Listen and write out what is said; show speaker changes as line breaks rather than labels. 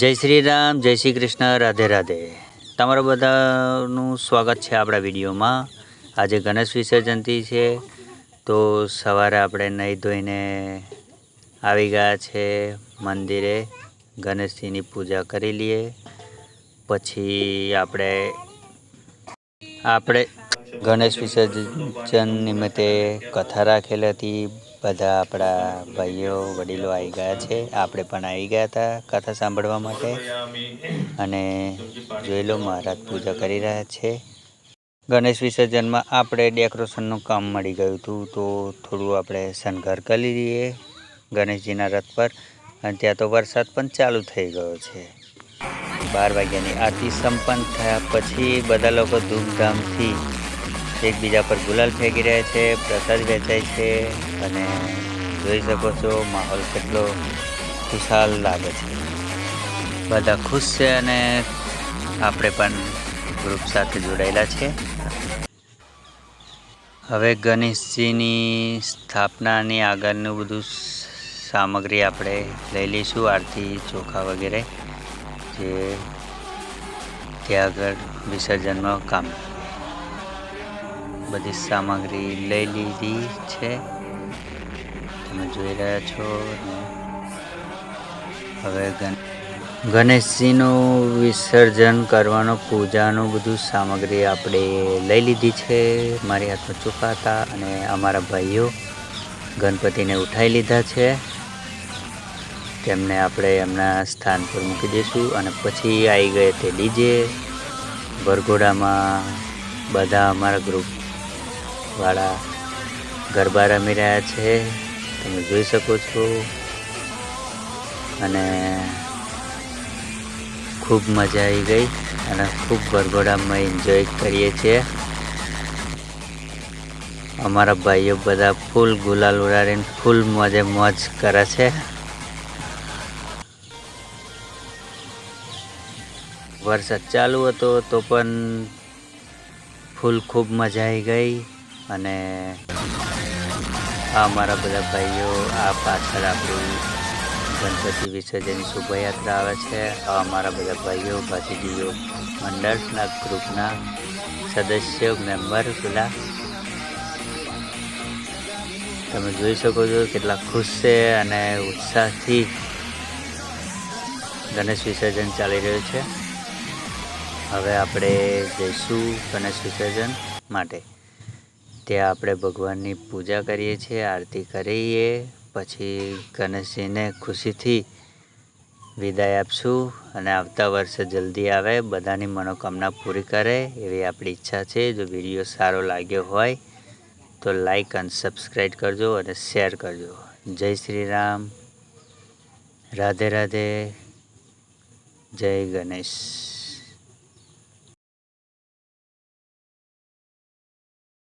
જય શ્રી રામ, જય શ્રી કૃષ્ણ, રાધે રાધે. તમારા બધાનું સ્વાગત છે આપણા વિડીયોમાં. આજે ગણેશ વિસર્જનથી છે. તો સવારે આપણે નહીં ધોઈને આવી ગયા છે મંદિરે. ગણેશજીની પૂજા કરી લઈએ. પછી આપણે આપણે ગણેશ વિસર્જન નિમિત્તે કથા રાખેલી હતી. બધા આપણા ભાઈઓ, વડીલો આવી ગયા છે. આપણે પણ આવી ગયા હતા કથા સાંભળવા માટે. અને જોઈ લો, મહારાજ પૂજા કરી રહ્યા છે. ગણેશ વિસર્જનમાં આપણે ડેકોરેશનનું કામ મળી ગયું હતું, તો થોડું આપણે શણગાર કરી લઈએ ગણેશજીના રથ પર. અને ત્યાં તો વરસાદ પણ ચાલુ થઈ ગયો છે. બાર વાગ્યાની આરતી સંપન્ન થયા પછી બધા લોકો ધૂમધામથી એકબીજા પર ગુલાલ ફેંકી રહ્યા છે, પ્રસાદ વેચાય છે અને જોઈ શકો છો માહોલ કેટલો ખુશાલ લાગે છે. બધા ખુશ છે અને આપણે પણ ગ્રુપ સાથે જોડાયેલા છે. હવે ગણેશજીની સ્થાપનાની આગળનું બધું સામગ્રી આપણે લઈ લઈશું, આરતી, ચોખા વગેરે, જે ત્યાં આગળ વિસર્જનમાં કામ. બધી સામગ્રી લઈ લીધી છે. તમે જોઈ રહ્યા છો. હવે ગણેશજીનું વિસર્જન કરવાનો, પૂજાનું બધું સામગ્રી આપણે લઈ લીધી છે. મારી હાથમાં ચોખા હતા અને અમારા ભાઈઓ ગણપતિને ઉઠાવી લીધા છે. તેમને આપણે એમના સ્થાન પર મૂકી દઈશું અને પછી આવી ગયે તે ડીજે. વરઘોડામાં બધા અમારા ગ્રુપ વાળા ગરબા રમી રહ્યા છે. તમે જોઈ શકો છો. અને ખૂબ મજા આવી ગઈ અને ખૂબ વરઘોડામાં એન્જોય કરીએ છીએ. અમારા ભાઈઓ બધા ફૂલ ગુલાલ ઉડાડીને ફૂલ મોજે મોજ કરે છે. વરસાદ ચાલુ હતો તો પણ ફૂલ ખૂબ મજા આવી ગઈ. અને આ અમારા બધા ભાઈઓ આ પાછળ આપણું ગણપતિ વિસર્જન શોભાયાત્રા આવે છે. આ અમારા બધા ભાઈઓ, ભાતીજીઓ, મંડળના ગ્રુપના સદસ્ય, મેમ્બર પેલા તમે જોઈ શકો છો કેટલા ખુશ છે અને ઉત્સાહથી ગણેશ વિસર્જન ચાલી રહ્યું છે. હવે આપણે જઈશું ગણેશ વિસર્જન માટે. ત્યાં આપણે ભગવાનની પૂજા કરીએ છીએ, આરતી કરીએ, પછી ગણેશજીને ખુશીથી વિદાય આપશું અને આવતા વર્ષે જલ્દી આવે, બધાની મનોકામના પૂરી કરે એવી આપણી ઈચ્છા છે. જો વીડિયો સારો લાગ્યો હોય તો લાઈક અને સબસ્ક્રાઈબ કરજો અને શેર કરજો. જય શ્રી રામ. રાધે રાધે. જય ગણેશ.